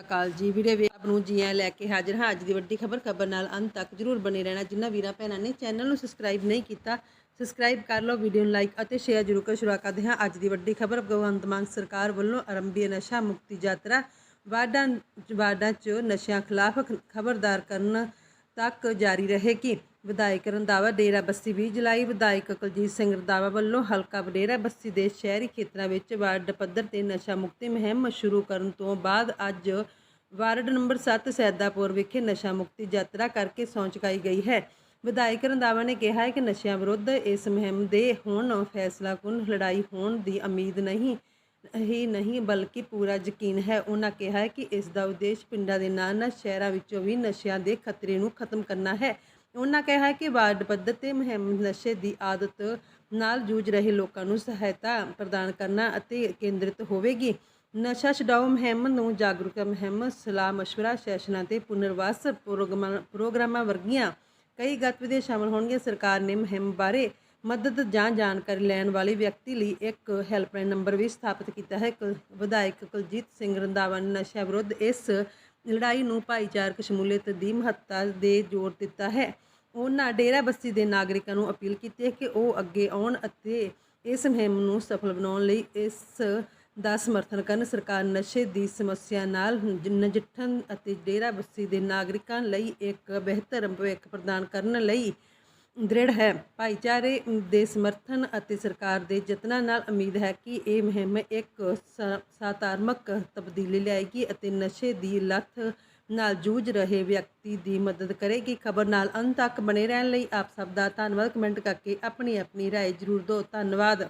ਅਕਾਲ ਜੀ। ਵੀਰੇ ਵੇ ਆਪ ਨੂੰ ਜੀਆਂ ਲੈ ਕੇ ਹਾਜ਼ਰ ਹਾਂ। ਅੱਜ ਦੀ ਵੱਡੀ ਖਬਰ ਖਬਰ ਨਾਲ ਅੰਤ ਤੱਕ ਜਰੂਰ ਬਣੇ ਰਹਿਣਾ। ਜਿਨ੍ਹਾਂ ਵੀਰਾਂ ਭੈਣਾਂ ਨੇ ਚੈਨਲ ਨੂੰ ਸਬਸਕ੍ਰਾਈਬ ਨਹੀਂ ਕੀਤਾ, ਸਬਸਕ੍ਰਾਈਬ ਕਰ ਲਓ, ਵੀਡੀਓ ਨੂੰ ਲਾਈਕ ਅਤੇ ਸ਼ੇਅਰ ਜਰੂਰ ਕਰ। ਸ਼ੁਰੂ ਕਰਦੇ ਹਾਂ ਅੱਜ ਦੀ ਵੱਡੀ ਖਬਰ। ਭਗਵੰਤ ਮਾਨ ਸਰਕਾਰ ਵੱਲੋਂ ਆਰੰਭੀ ਨਸ਼ਾ ਮੁਕਤੀ ਯਾਤਰਾ। ਵਾਰਡਾਂ ਵਾਰਡਾਂ 'ਚ ਨਸ਼ਿਆਂ ਖਿਲਾਫ ਖਬਰਦਾਰ ਕਰਨ ਤੱਕ ਜਾਰੀ ਰਹੇਗੀ। ਵਿਧਾਇਕ ਰੰਧਾਵਾ ਡੇਰਾ ਬੱਸੀ 20 ਜੁਲਾਈ, ਵਿਧਾਇਕ ਕੁਲਜੀਤ ਸਿੰਘ ਰੰਧਾਵਾ ਵੱਲੋਂ ਹਲਕਾ ਡੇਰਾ ਬੱਸੀ ਦੇ ਸ਼ਹਿਰੀ ਖੇਤਰਾਂ ਵਿੱਚ ਵਾਰਡ ਪੱਧਰ ਤੇ ਨਸ਼ਾ ਮੁਕਤੀ ਮੁਹਿੰਮ ਸ਼ੁਰੂ ਕਰਨ ਤੋਂ ਬਾਅਦ ਅੱਜ ਵਾਰਡ ਨੰਬਰ 7 ਸੈਦਾਪੁਰ ਵਿਖੇ ਨਸ਼ਾ ਮੁਕਤੀ ਯਾਤਰਾ ਕਰਕੇ ਸਹੁੰ ਚੁਕਾਈ ਗਈ ਹੈ। ਵਿਧਾਇਕ ਰੰਧਾਵਾ ਨੇ ਕਿਹਾ ਹੈ ਕਿ ਨਸ਼ਿਆਂ ਵਿਰੁੱਧ ਇਸ ਮੁਹਿੰਮ ਦੇ ਹੁਣ ਫੈਸਲਾਕੁਨ ਲੜਾਈ ਹੋਣ ਦੀ ਉਮੀਦ ਨਹੀਂ। ਹੀ ਨਹੀਂ, ਬਲਕਿ ਪੂਰਾ ਯਕੀਨ ਹੈ। ਉਹਨਾਂ ਕਿਹਾ ਕਿ ਇਸ ਦਾ ਉਦੇਸ਼ ਪਿੰਡਾਂ ਦੇ ਨਾਲ ਨਾਲ ਸ਼ਹਿਰਾਂ ਵਿੱਚੋਂ ਵੀ ਨਸ਼ਿਆਂ ਦੇ ਖਤਰੇ ਨੂੰ ਖਤਮ ਕਰਨਾ ਹੈ। ਉਹਨਾਂ ਕਿਹਾ ਕਿ ਵਾਰਡ ਪੱਧਰ ਤੇ ਮੁਹਿੰਮ ਨਸ਼ੇ ਦੀ ਆਦਤ ਨਾਲ ਜੂਝ ਰਹੇ ਲੋਕਾਂ ਨੂੰ ਸਹਾਇਤਾ ਪ੍ਰਦਾਨ ਕਰਨਾ ਅਤੇ ਕੇਂਦਰਿਤ ਹੋਵੇਗੀ। ਨਸ਼ਾ ਛਡਾਓ ਮੁਹਿੰਮ ਨੂੰ ਜਾਗਰੂਕਤਾ ਮੁਹਿੰਮ, ਸਲਾਹ ਮਸ਼ਵਰਾ ਸੈਸ਼ਨਾਂ ਤੇ ਪੁਨਰਵਾਸ ਪ੍ਰੋਗਰਾਮਾਂ ਪ੍ਰੋਗਰਾਮਾਂ ਵਰਗੀਆਂ ਕਈ ਗਤੀਵਿਧੀਆਂ ਸ਼ਾਮਲ ਹੋਣਗੀਆਂ। ਸਰਕਾਰ ਨੇ ਮੁਹਿੰਮ ਬਾਰੇ ਮਦਦ ਜਾਂ ਜਾਣਕਾਰੀ ਲੈਣ ਵਾਲੇ ਵਿਅਕਤੀ ਲਈ ਇੱਕ ਹੈਲਪਲਾਈਨ ਨੰਬਰ ਵੀ ਸਥਾਪਿਤ ਕੀਤਾ ਹੈ। ਕੁਲ- ਵਿਧਾਇਕ ਕੁਲਜੀਤ ਸਿੰਘ ਰੰਧਾਵਾ ਨੇ ਨਸ਼ਾ ਵਿਰੁੱਧ ਇਸ ਲੜਾਈ ਨੂੰ ਭਾਈਚਾਰਕ ਸ਼ਮੂਲੀਅਤ ਦੀ ਮਹੱਤਤਾ ਦੇ ਜ਼ੋਰ ਦਿੱਤਾ ਹੈ। ਉਹਨਾਂ ਡੇਰਾ ਬੱਸੀ ਦੇ ਨਾਗਰਿਕਾਂ ਨੂੰ ਅਪੀਲ ਕੀਤੀ ਹੈ ਕਿ ਉਹ ਅੱਗੇ ਆਉਣ ਅਤੇ ਇਸ ਮੁਹਿੰਮ ਨੂੰ ਸਫਲ ਬਣਾਉਣ ਲਈ ਇਸ ਦਾ ਸਮਰਥਨ ਕਰਨ। ਸਰਕਾਰ ਨਸ਼ੇ ਦੀ ਸਮੱਸਿਆ ਨਾਲ ਨਜਿੱਠਣ ਅਤੇ ਡੇਰਾ ਬੱਸੀ ਦੇ ਨਾਗਰਿਕਾਂ ਲਈ ਇੱਕ ਬਿਹਤਰ ਭਵਿੱਖ ਪ੍ਰਦਾਨ ਕਰਨ ਲਈ ਦ੍ਰਿੜ ਹੈ ਭਾਈਚਾਰੇ ਦੇ ਸਮਰਥਨ ਅਤੇ ਸਰਕਾਰ ਦੇ ਯਤਨਾਂ ਨਾਲ ਉਮੀਦ ਹੈ ਕਿ ਇਹ ਮੁਹਿੰਮ ਇੱਕ ਸ- ਸਕਾਰਾਤਮਕ ਤਬਦੀਲੀ ਲਿਆਏਗੀ ਅਤੇ ਨਸ਼ੇ ਦੀ ਲੱਤ ਨਾਲ ਜੂਝ ਰਹੇ ਵਿਅਕਤੀ ਦੀ ਮਦਦ ਕਰੇਗੀ ਖਬਰ ਨਾਲ ਅੰਤ ਤੱਕ ਬਣੇ ਰਹਿਣ ਲਈ ਆਪ ਸਭ ਦਾ ਧੰਨਵਾਦ ਕਮੈਂਟ ਕਰਕੇ ਆਪਣੀ ਆਪਣੀ رائے ਜ਼ਰੂਰ ਦਿਓ ਧੰਨਵਾਦ